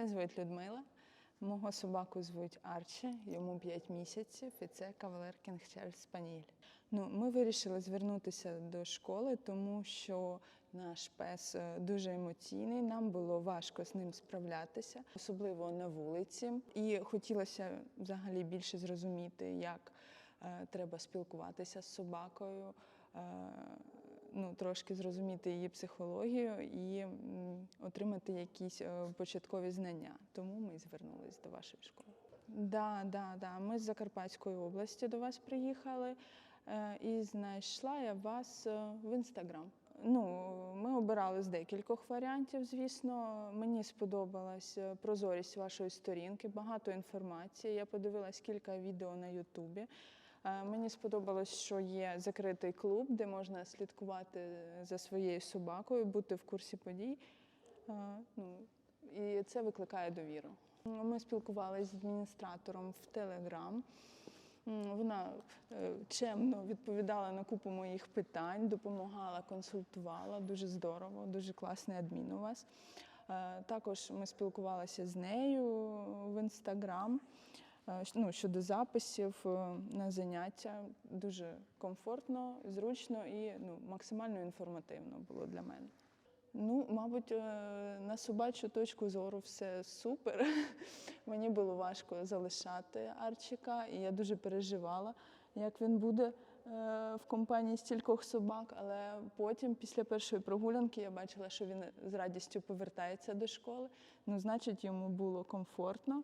Мене звуть Людмила. Мого собаку звуть Арчі, йому 5 місяців, і це кавалер Кінгчель Спаніель. Ну, ми вирішили звернутися до школи, тому що наш пес е, дуже емоційний. Нам було важко з ним справлятися, особливо на вулиці. І хотілося взагалі більше зрозуміти, як е, треба спілкуватися з собакою. е, ну, трошки зрозуміти її психологію і отримати якісь е, початкові знання. Тому ми звернулись до вашої школи. Да, да, да. Ми з Закарпатської області до вас приїхали е, і знайшла я вас е, в інстаграм. Ну, ми обирали з декількох варіантів, звісно. Мені сподобалась прозорість вашої сторінки, багато інформації. Я подивилась кілька відео на Ютубі. Мені сподобалось, що є закритий клуб, де можна слідкувати за своєю собакою, бути в курсі подій. Е, Ну, і це викликає довіру. Ми спілкувалися з адміністратором в Телеграм. Вона е, чемно відповідала на купу моїх питань, допомагала, консультувала. Дуже здорово, дуже класний адмін у вас. Е, Також ми спілкувалися з нею в інстаграм. Ну, щодо записів на заняття дуже комфортно, зручно і ну, максимально інформативно було для мене. Ну, мабуть, е, на собачу точку зору все супер. Мені було важко залишати Арчика, і я дуже переживала, як він буде е, в компанії стількох собак. Але потім, після першої прогулянки, я бачила, що він з радістю повертається до школи. Ну, значить, йому було комфортно.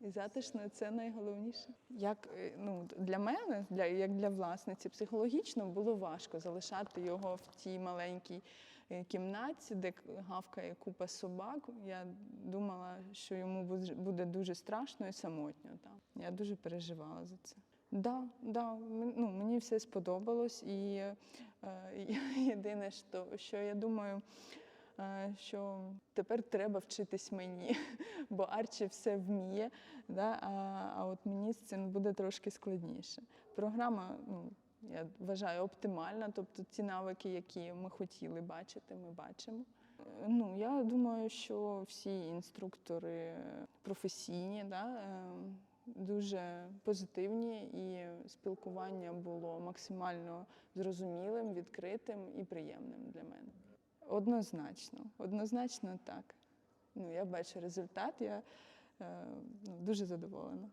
І затишно це найголовніше. Як е, ну для мене, для як для власниці, психологічно було важко залишати його в тій маленькій кімнаті, де гавкає купа собак. Я думала, що йому буде дуже страшно і самотньо. Там я дуже переживала за це. Да, да, ну, мені все сподобалось, і е, єдине, що, що я думаю. е, Що тепер треба вчитись мені, бо Арчі все вміє, да? а, а от мені з цим буде трошки складніше. Програма, ну, я вважаю, оптимальна, тобто ті навики, які ми хотіли бачити, ми бачимо. Ну, я думаю, що всі інструктори професійні, да? е, дуже позитивні, і спілкування було максимально зрозумілим, відкритим і приємним для мене. Однозначно, однозначно так. Ну, я бачу результат, я е, ну, дуже задоволена.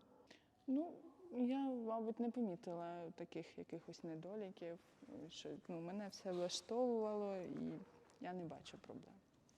Ну, я, мабуть, не помітила таких якихось недоліків, що ну, мене все влаштовувало і я не бачу проблем.